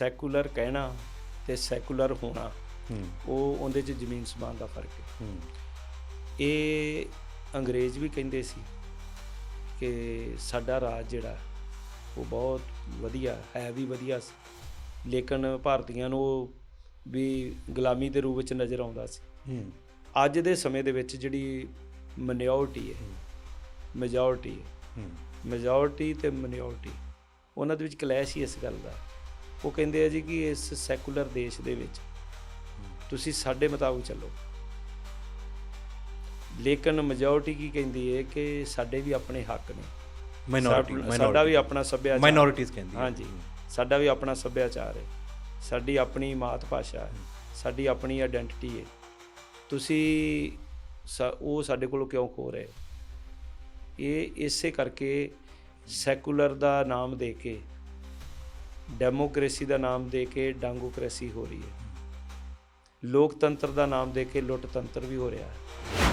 Secular ਕਹਿਣਾ ਤੇ secular ਹੋਣਾ ਉਹ ਉਹਦੇ 'ਚ ਜ਼ਮੀਨ ਸਮਾਨ ਦਾ ਫ਼ਰਕ ਹੈ। ਇਹ ਅੰਗਰੇਜ਼ ਵੀ ਕਹਿੰਦੇ ਸੀ ਕਿ ਸਾਡਾ ਰਾਜ ਜਿਹੜਾ ਉਹ ਬਹੁਤ ਵਧੀਆ ਹੈ ਵੀ ਵਧੀਆ ਸੀ। ਲੇਕਿਨ ਭਾਰਤੀਆਂ ਨੂੰ ਉਹ ਵੀ ਗੁਲਾਮੀ ਦੇ ਰੂਪ ਵਿੱਚ ਨਜ਼ਰ ਆਉਂਦਾ ਸੀ। ਅੱਜ ਦੇ ਸਮੇਂ ਦੇ ਵਿੱਚ ਜਿਹੜੀ ਮਿਨੋਰਟੀ ਹੈ ਮੈਜੋਰਟੀ ਹੈ। ਹੂੰ। ਮੈਜੋਰਟੀ ਤੇ ਮਿਨੋਰਟੀ ਉਹਨਾਂ ਦੇ ਵਿੱਚ ਕਲੈਸ਼ ਹੀ ਇਸ ਗੱਲ ਦਾ। ਉਹ ਕਹਿੰਦੇ ਆ ਜੀ ਕਿ ਇਸ ਸੈਕੂਲਰ ਦੇਸ਼ ਦੇ ਵਿੱਚ ਤੁਸੀਂ ਸਾਡੇ ਮੁਤਾਬਕ ਚੱਲੋ। ਲੇਕਿਨ ਮੈਜੋਰਟੀ ਕੀ ਕਹਿੰਦੀ ਹੈ ਕਿ ਸਾਡੇ ਵੀ ਆਪਣੇ ਹੱਕ ਨੇ। ਮਾਈਨੋਰਿਟੀ ਸਾਡਾ- ਵੀ ਆਪਣਾ ਸੱਭਿਆਚਾਰ। ਮਾਈਨੋਰਿਟੀਜ਼ ਕਹਿੰਦੀ ਹੈ। ਹਾਂਜੀ। ਸਾਡਾ ਵੀ ਆਪਣਾ ਸੱਭਿਆਚਾਰ ਹੈ ਸਾਡੀ ਆਪਣੀ ਮਾਤ ਭਾਸ਼ਾ ਹੈ ਸਾਡੀ ਆਪਣੀ ਆਇਡੈਂਟੀਟੀ ਹੈ ਤੁਸੀਂ ਉਹ ਸਾਡੇ ਕੋਲੋਂ ਕਿਉਂ ਖੋ ਰਹੇ? ਇਹ ਇਸੇ ਕਰਕੇ ਸੈਕੂਲਰ ਦਾ ਨਾਮ ਦੇ ਕੇ ਡੈਮੋਕ੍ਰੇਸੀ ਦਾ ਨਾਮ ਦੇ ਕੇ ਡਾਂਗੋਕ੍ਰੇਸੀ ਹੋ ਰਹੀ ਹੈ। ਲੋਕਤੰਤਰ ਦਾ ਨਾਮ ਦੇ ਕੇ ਲੁੱਟਤੰਤਰ ਵੀ ਹੋ ਰਿਹਾ ਹੈ।